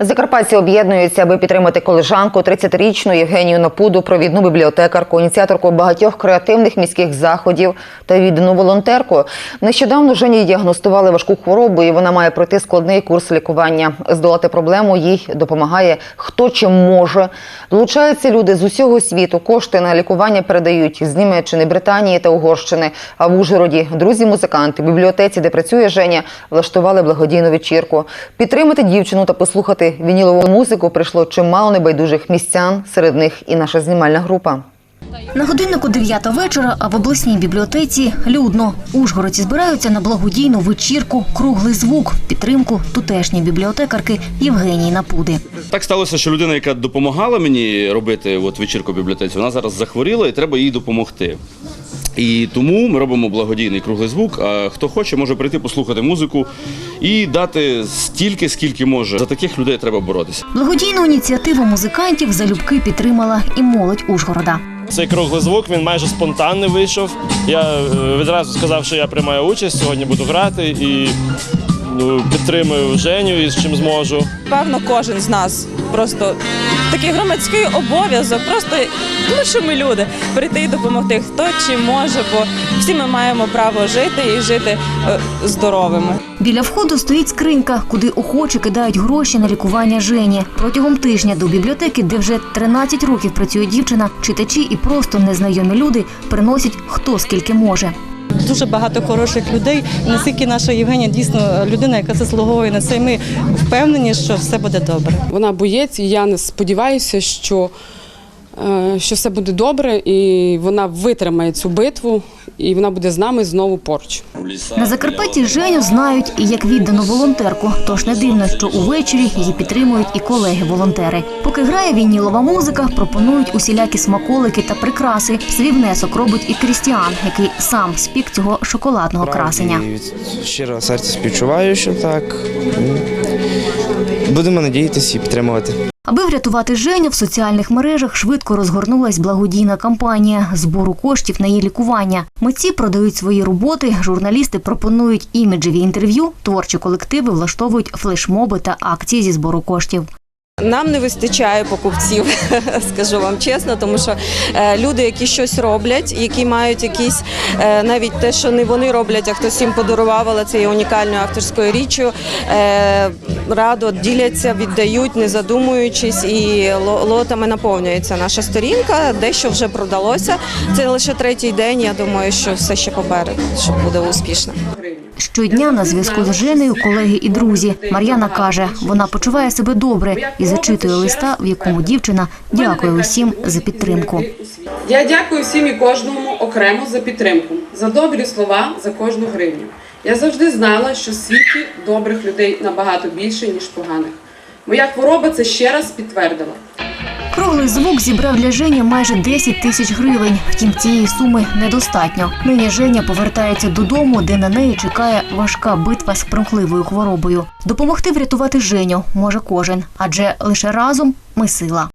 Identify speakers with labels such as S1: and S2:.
S1: Закарпатці об'єднуються, аби підтримати колежанку 30-річну Євгенію Напуду, провідну бібліотекарку, ініціаторку багатьох креативних міських заходів та віддану волонтерку. Нещодавно Жені діагностували важку хворобу, і вона має пройти складний курс лікування. Здолати проблему їй допомагає хто чим може. Долучаються люди з усього світу. Кошти на лікування передають з Німеччини, Британії та Угорщини. А в Ужгороді друзі-музиканти бібліотеці, де працює Женя, влаштували благодійну вечірку. Підтримати дівчину та послухати вінілову музику прийшло чимало небайдужих містян. Серед них і наша знімальна група.
S2: На годиннику 9 вечора, а в обласній бібліотеці людно. Ужгородці збираються на благодійну вечірку Круглий звук в підтримку тутешньої бібліотекарки Євгенії Напуди.
S3: Так сталося, що людина, яка допомагала мені робити от вечірку в бібліотеці, вона зараз захворіла і треба їй допомогти. І тому ми робимо благодійний круглий звук. А хто хоче, може прийти послухати музику і дати стільки, скільки може. За таких людей треба боротися.
S2: Благодійну ініціативу музикантів залюбки підтримала і молодь Ужгорода.
S4: Цей круглий звук він майже спонтанний вийшов. Я е, відразу сказав, що я приймаю участь, сьогодні буду грати і підтримую Женю і з чим зможу.
S5: Певно, кожен з нас просто такий громадський обов'язок, просто тому що ми люди, прийти і допомогти хто чим може, бо всі ми маємо право жити і жити е, здоровими.
S2: Біля входу стоїть скринька, куди охочі кидають гроші на лікування Жені. Протягом тижня до бібліотеки, де вже 13 років працює дівчина, читачі і просто незнайомі люди приносять хто скільки може.
S6: Дуже багато хороших людей. Наскільки наша Євгенія дійсно людина, яка заслуговує на це, ми впевнені, що все буде добре.
S7: Вона боєць, і я сподіваюся, що, е, що все буде добре, і вона витримає цю битву, і вона буде з нами знову поруч.
S2: На Закарпатті Женю знають і як віддану волонтерку. Тож не дивно, що увечері її підтримують і колеги-волонтери. Поки грає вінілова музика, пропонують усілякі смаколики та прикраси. Свій внесок робить і Крістіан, який сам спік цього шоколадного красення.
S8: Щирого серця співчуваю, що так. Будемо надіятися і підтримувати.
S2: Аби врятувати Женю, в соціальних мережах швидко розгорнулась благодійна кампанія збору коштів на її лікування. Митці продають свої роботи, журналісти пропонують іміджеві інтерв'ю, творчі колективи влаштовують флешмоби та акції зі збору коштів.
S5: Нам не вистачає покупців, скажу вам чесно, тому що е, люди, які щось роблять, які мають якісь е, навіть те, що не вони роблять, а хтось їм подарував, але це є унікальною авторською річчю. Е, радо діляться, віддають, не задумуючись, і лотами наповнюється наша сторінка. Дещо вже продалося. Це лише третій день. Я думаю, що все ще попереду, що буде успішно.
S2: Щодня на зв'язку з Женею колеги і друзі. Мар'яна каже, вона почуває себе добре і зачитує листа, в якому дівчина дякує усім за підтримку.
S9: Я дякую всім і кожному окремо за підтримку, за добрі слова, за кожну гривню. Я завжди знала, що в світі добрих людей набагато більше, ніж поганих. Моя хвороба це ще раз підтвердила.
S2: Круглий звук зібрав для Жені майже 10 тисяч гривень. Втім, цієї суми недостатньо. Нині Женя повертається додому, де на неї чекає важка битва з примхливою хворобою. Допомогти врятувати Женю може кожен, адже лише разом ми сила.